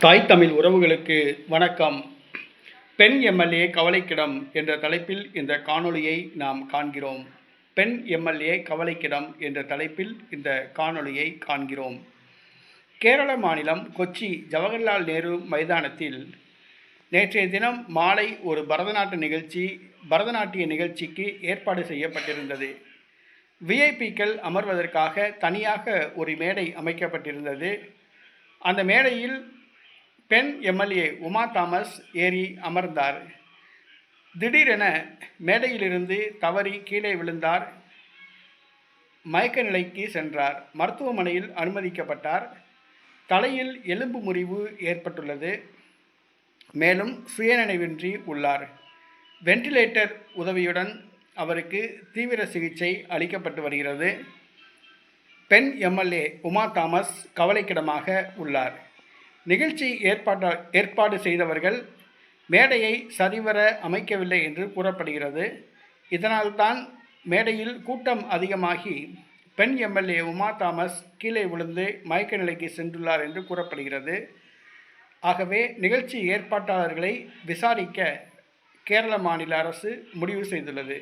தாய் தமிழ் உறவுகளுக்கு வணக்கம். பெண் எம்எல்ஏ கவலைக்கிடம் என்ற தலைப்பில் இந்த காணொளியை நாம் காண்கிறோம். பெண் எம்எல்ஏ கவலைக்கிடம் என்ற தலைப்பில் இந்த காணொளியை காண்கிறோம். கேரள மாநிலம் கொச்சி ஜவஹர்லால் நேரு மைதானத்தில் நேற்றைய தினம் மாலை ஒரு பரதநாட்டிய நிகழ்ச்சி பரதநாட்டிய நிகழ்ச்சிக்கு ஏற்பாடு செய்யப்பட்டிருந்தது. விஐபிக்கள் அமர்வதற்காக தனியாக ஒரு மேடை அமைக்கப்பட்டிருந்தது. அந்த மேடையில் பெண் எம்எல்ஏ உமா தாமஸ் ஏறி அமர்ந்தார். திடீரென மேடையிலிருந்து தவறி கீழே விழுந்தார். மயக்க நிலைக்கு சென்றார். மருத்துவமனையில் அனுமதிக்கப்பட்டார். தலையில் எலும்பு முறிவு ஏற்பட்டுள்ளது. மேலும் சுயநினைவின்றி உள்ளார். வென்டிலேட்டர் உதவியுடன் அவருக்கு தீவிர சிகிச்சை அளிக்கப்பட்டு வருகிறது. பெண் எம்எல்ஏ உமா தாமஸ் கவலைக்கிடமாக உள்ளார். நிகழ்ச்சி ஏற்பாட்டா ஏற்பாடு செய்தவர்கள் மேடையை சரிவர அமைக்கவில்லை என்று கூறப்படுகிறது. இதனால்தான் மேடையில் கூட்டம் அதிகமாகி பெண் எம்எல்ஏ உமா தாமஸ் கீழே விழுந்து மயக்க நிலைக்கு சென்றுள்ளார் என்று கூறப்படுகிறது. ஆகவே நிகழ்ச்சி ஏற்பாட்டாளர்களை விசாரிக்க கேரள மாநில அரசு முடிவு செய்துள்ளது.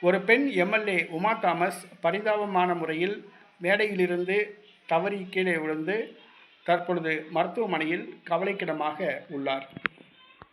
ஒரு பெண் எம்எல்ஏ உமா தாமஸ் பரிதாபமான முறையில் மேடையிலிருந்து தவறி கீழே விழுந்து தற்பொழுது மருத்துவமனையில் கவலைக்கிடமாக உள்ளார்.